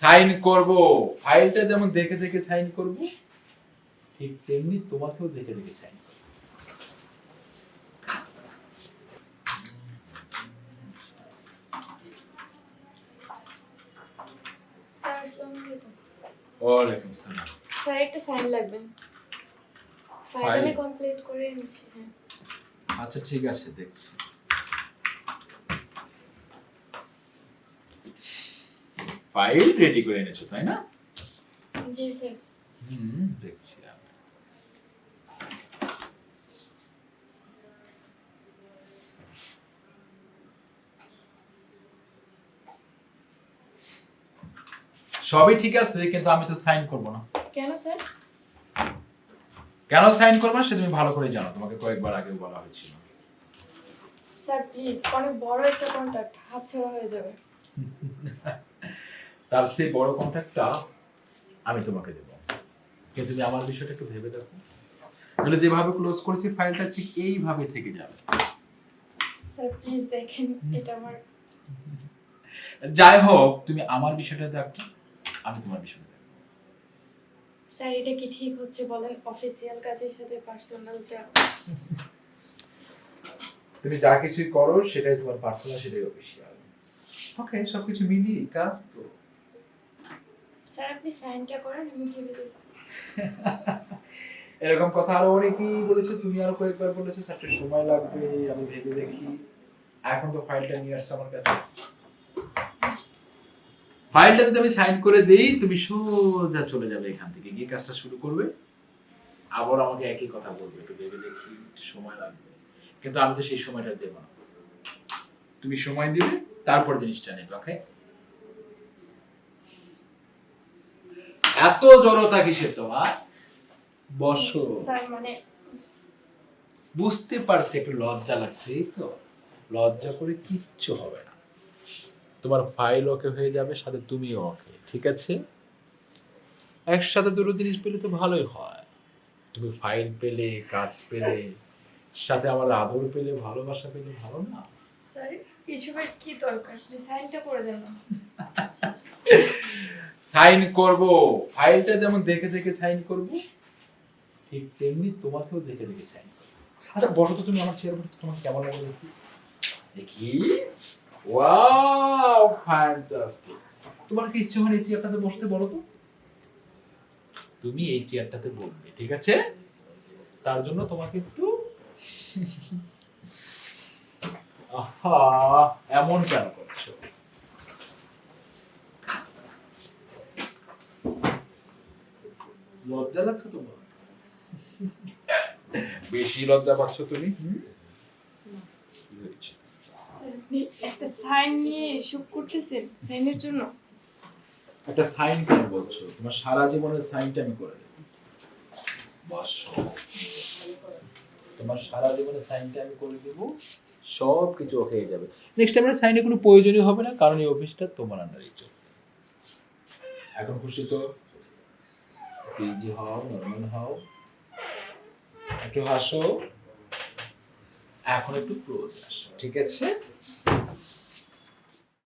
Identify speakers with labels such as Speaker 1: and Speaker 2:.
Speaker 1: Sign করব। ফাইলটা যেমন দেখে দেখে সাইন করব ঠিক তেমনি তোমাকেও দেখে দেখে সাইন করব।
Speaker 2: স্যার আসসালামু আলাইকুম।
Speaker 1: ওয়ালাইকুম সালাম
Speaker 2: স্যার একটা সাইন লাগবে। File
Speaker 1: File?
Speaker 2: আমি কমপ্লিট করে এনেছি হ্যাঁ।
Speaker 1: আচ্ছা ঠিক আছে দেখছি। ফাইল রেডি করে এনেছো তাই না?
Speaker 2: জি স্যার
Speaker 1: হুম দেখছি সবই ঠিক আছে কিন্তু আমি তো সাইন করব না।
Speaker 2: কেন স্যার?
Speaker 1: কেন সাইন করব না সেটা তুমি ভালো করে জানো তোমাকে কয়েকবার আগেও বলা হয়েছিল।
Speaker 2: স্যার প্লিজ অনেক বড় একটা কন্ট্যাক্ট হাতছাড়া হয়ে যাবে।
Speaker 1: তার সেই বড় কন্ট্যাক্টটা আমি তোমাকে দেবো। কিন্তু তুমি আমার বিষয়টা একটু ভেবে দেখো। তাহলে যেভাবে ক্লোজ করেছি ফাইলটা ঠিক এইভাবে থেকে যাবে।
Speaker 2: স্যার প্লিজ দেখেন এটা আমার
Speaker 1: যাই হোক তুমি আমার বিষয়টা দেখো আমি তোমার বিষয়টা দেখো।
Speaker 2: স্যার এটা কি ঠিক হচ্ছে বলেন? অফিসিয়াল কাজের সাথে পার্সোনালটা
Speaker 1: তুমি যা কিছুই করো সেটাই তোমার পার্সোনাল সেটাই অফিসিয়াল ওকে সবকিছু মিলিয়ে কাজ তো
Speaker 2: স্যার
Speaker 1: এরকম কথা আরও অনেকেই বলেছে, তুমি আরও কয়েকবার বলেছ একটা সময় লাগবে, আমি ভেবে দেখি। এখন তো ফাইলটা নিয়ে আসছো আমার কাছে। ফাইলটা যদি আমি সাইন করে দেই, তুমি সোজা চলে যাবে এখান থেকে, গিয়ে কাজটা শুরু করবে। আবার আমাকে একই কথা বলবে, একটু ভেবে দেখি সময় লাগবে। কিন্তু আমি তো সেই সময়টা দেবো না। তুমি সময় দিবে, তারপর জিনিসটা নেবে ওকে এত জড়তা কিসের তোমার? বসো।
Speaker 2: মানে
Speaker 1: বুঝতে পারছি একটু লজ্জা লাগছে এই তো। লজ্জা করে কিচ্ছু হবে না। তোমার ফাইল ওকে হয়ে যাবে সাথে তুমিও ওকে ঠিক আছে? একসাথে দুটো জিনিস পেলে তো ভালোই হয়। তুমি ফাইল পেলে কাজ পেলে সাথে আমার আদর পেলে ভালোবাসা পেলে ভালো না?
Speaker 2: স্যার এসবের কি দরকার? সাইনটা করে দেন
Speaker 1: সাইন করব। ফাইলটা যেমন দেখে দেখে সাইন করব ঠিক তেমনি তোমাকেও দেখে দেখে সাইন করব। আচ্ছা বলো তো তুমি আমার চেয়ার বসে তোমার কেমন লাগে দেখি? দেখি? ওয়াও ফ্যান্টাস্টিক তোমার কি ইচ্ছে হয় এই চেয়ারটাতে বসতে বলো তো? তুমি এই চেয়ারটাতে বসবে ঠিক আছে? তার জন্য তোমাকে একটু আহা এমন কেন করছ লজ্জা লাগছে তোমার? বেশি লজ্জা পাচ্ছ তুমি?
Speaker 2: একটা সাইন নিয়ে এসব করতেছেন সাইনের জন্য?
Speaker 1: একটা সাইন কেন বলছো? তোমার সারা জীবনের সাইনটা আমি করে দেবো। তোমার সারা জীবনের সাইনটা আমি করে দেবো সব কিছু ওকে হয়ে যাবে। নেক্সট টাইম সাইনে কোনো প্রয়োজনই হবে না কারণ এই অফিসটা তোমার আন্ডারেই চলবে। এখন খুশি তো? ইজি হও নরমাল হও একটু হাসো। এখন একটু ক্লোজ আসো ঠিক আছে?